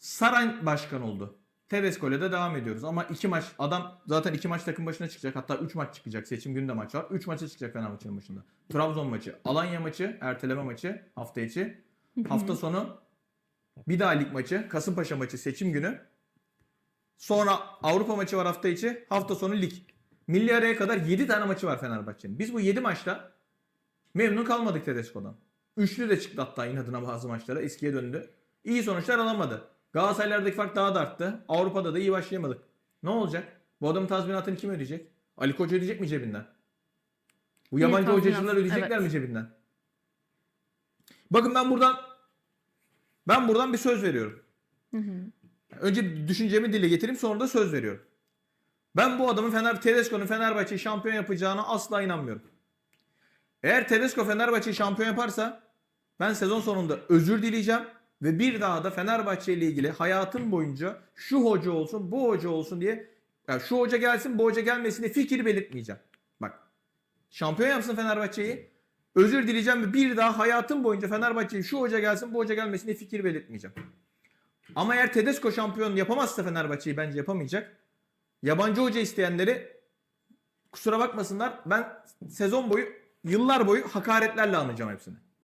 Saran başkan oldu. Tedesco de devam ediyoruz. Ama iki maç adam zaten iki maç takım başına çıkacak. Hatta üç maç çıkacak. Seçim günü de maç var. Üç maça çıkacak Fenerbahçe'nin başında. Trabzon maçı, Alanya maçı, erteleme maçı hafta içi. Hafta sonu bir daha lig maçı, Kasımpaşa maçı seçim günü. Sonra Avrupa maçı var hafta içi. Hafta sonu lig. Milli araya kadar 7 tane maçı var Fenerbahçe'nin. Biz bu 7 maçta memnun kalmadık Tedesco'dan. Üçlü de çıktı hatta inadına bazı maçlara. Eskiye döndü. İyi sonuçlar alamadı. Galatasaray'lardaki fark daha da arttı. Avrupa'da da iyi başlayamadık. Ne olacak? Bu adamın tazminatını kim ödeyecek? Ali Koç ödeyecek mi cebinden? Bu yabancı tazminat, hocacılar ödeyecekler evet. mi cebinden? Bakın ben buradan ben buradan bir söz veriyorum. Önce düşüncemi dile getireyim sonra da söz veriyorum. Ben bu adamın Fener Tedesco'nun Fenerbahçe'yi şampiyon yapacağına asla inanmıyorum. Eğer Tedesco Fenerbahçeyi şampiyon yaparsa ben sezon sonunda özür dileyeceğim ve bir daha da Fenerbahçe ile ilgili hayatım boyunca şu hoca olsun, bu hoca olsun diye ya şu hoca gelsin, bu hoca gelmesin diye fikir belirtmeyeceğim. Bak. Şampiyon yapsın Fenerbahçe'yi. Özür dileyeceğim ve bir daha hayatım boyunca Fenerbahçe'yi şu hoca gelsin, bu hoca gelmesin diye fikir belirtmeyeceğim. Ama eğer Tedesco şampiyon yapamazsa Fenerbahçe'yi bence yapamayacak. Yabancı hoca isteyenleri kusura bakmasınlar ben sezon boyu yıllar boyu hakaretlerle anacağım hepsini.